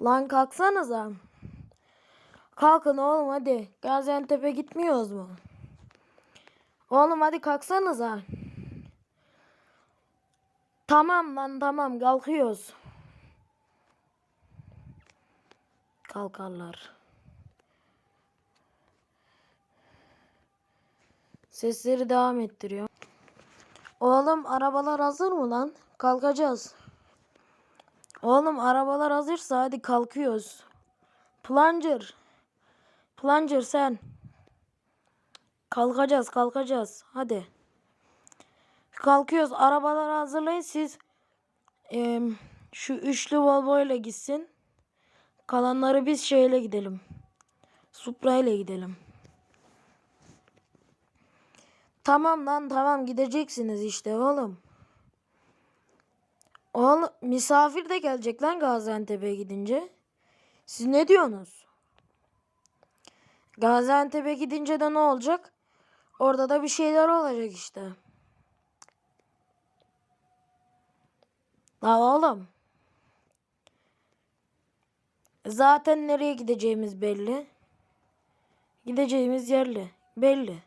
Lan kalksanıza. Kalkın oğlum hadi. Gaziantep'e gitmiyoruz mu? Oğlum hadi kalksanıza. Tamam lan tamam kalkıyoruz. Kalkarlar. Sesleri devam ettiriyor. Oğlum arabalar hazır mı lan? Kalkacağız. Oğlum arabalar hazırsa hadi kalkıyoruz. Plunger. Plunger sen. Kalkacağız kalkacağız. Hadi. Kalkıyoruz. Arabaları hazırlayın siz. em, şu üçlü Volvo ile gitsin. Kalanları biz şeyle gidelim. Supra ile gidelim. Tamam lan tamam gideceksiniz işte oğlum. Oğlum misafir de gelecek lan Gaziantep'e gidince. Siz ne diyorsunuz? Gaziantep'e gidince de ne olacak? Orada da bir şeyler olacak işte. La oğlum. Zaten nereye gideceğimiz belli. Gideceğimiz yerli. Belli.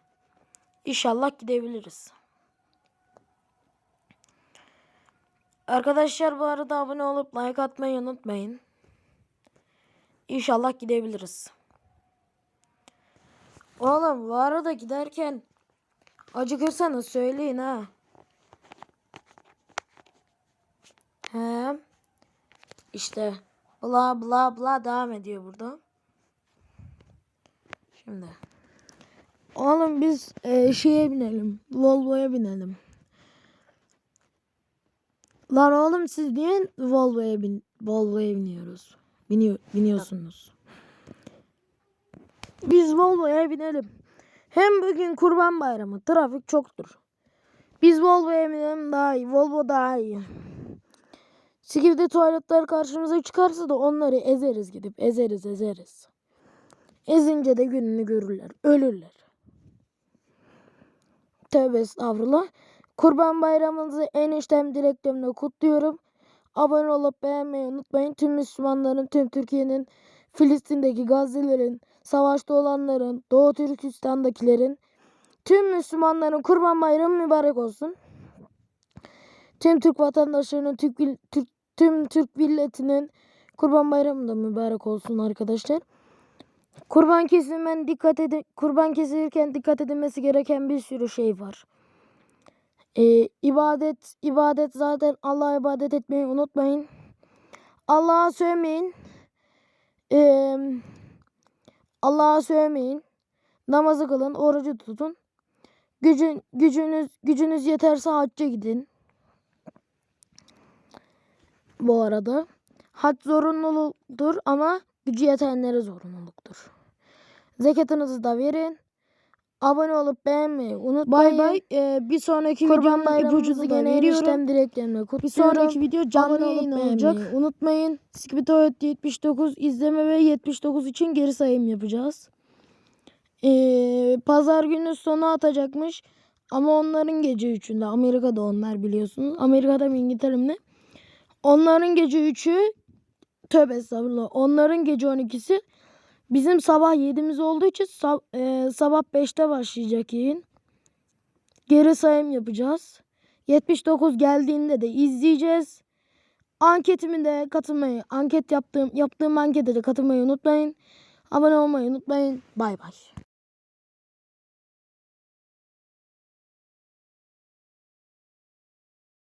İnşallah gidebiliriz. Arkadaşlar bu arada abone olup like atmayı unutmayın. İnşallah gidebiliriz. Oğlum bu arada giderken acıkırsanız söyleyin ha. He. İşte bla bla bla devam ediyor burada. Şimdi. Oğlum biz e, şeye binelim. Volvo'ya binelim. Lan oğlum siz niye Volvo'ya bin Volvo'ya biniyoruz? Biniyor biniyorsunuz. Biz Volvo'ya binelim. Hem bugün Kurban Bayramı. Trafik çoktur. Biz Volvo'ya binelim daha iyi. Volvo daha iyi. Sikirde tuvaletler karşımıza çıkarsa da onları ezeriz gidip. Ezeriz ezeriz. Ezince de gününü görürler. Ölürler. Tövbe estağfurullah. Kurban bayramınızı en içten dileklerimle kutluyorum. Abone olup beğenmeyi unutmayın. Tüm Müslümanların, tüm Türkiye'nin, Filistin'deki Gazze'lerin, savaşta olanların, Doğu Türkistan'dakilerin, tüm Müslümanların kurban bayramı mübarek olsun. Tüm Türk vatandaşlarının, Türk, Türk, tüm Türk milletinin kurban bayramı da mübarek olsun arkadaşlar. Kurban kesilmen dikkat edin. Kurban kesilirken dikkat edilmesi gereken bir sürü şey var. Ee, ibadet ibadet zaten Allah'a ibadet etmeyi unutmayın. Allah'a sövmeyin. Ee, Allah'a sövmeyin. Namazı kılın, orucu tutun. Gücün gücünüz gücünüz yeterse hacca gidin. Bu arada hac zorunluluktur ama gücü yetenlere zorunluluktur. Zekatınızı da verin. Abone olup beğenmeyi unutmayın. Bay bay. Ee, bir sonraki Kurban videonun ipucunu da gene veriyorum. dileklerimle Bir sonraki video canlı yayın olacak. Unutmayın. Skibitoid 79 izleme ve 79 için geri sayım yapacağız. Ee, pazar günü sonu atacakmış. Ama onların gece 3'ünde. Amerika'da onlar biliyorsunuz. Amerika'da mı İngiltere mi ne? Onların gece 3'ü tövbe estağfurullah. Onların gece 12'si. Bizim sabah 7'miz olduğu için sab- e, sabah 5'te başlayacak yayın. Geri sayım yapacağız. 79 geldiğinde de izleyeceğiz. Anketimi de katılmayı, anket yaptığım yaptığım ankete de katılmayı unutmayın. Abone olmayı unutmayın. Bay bay.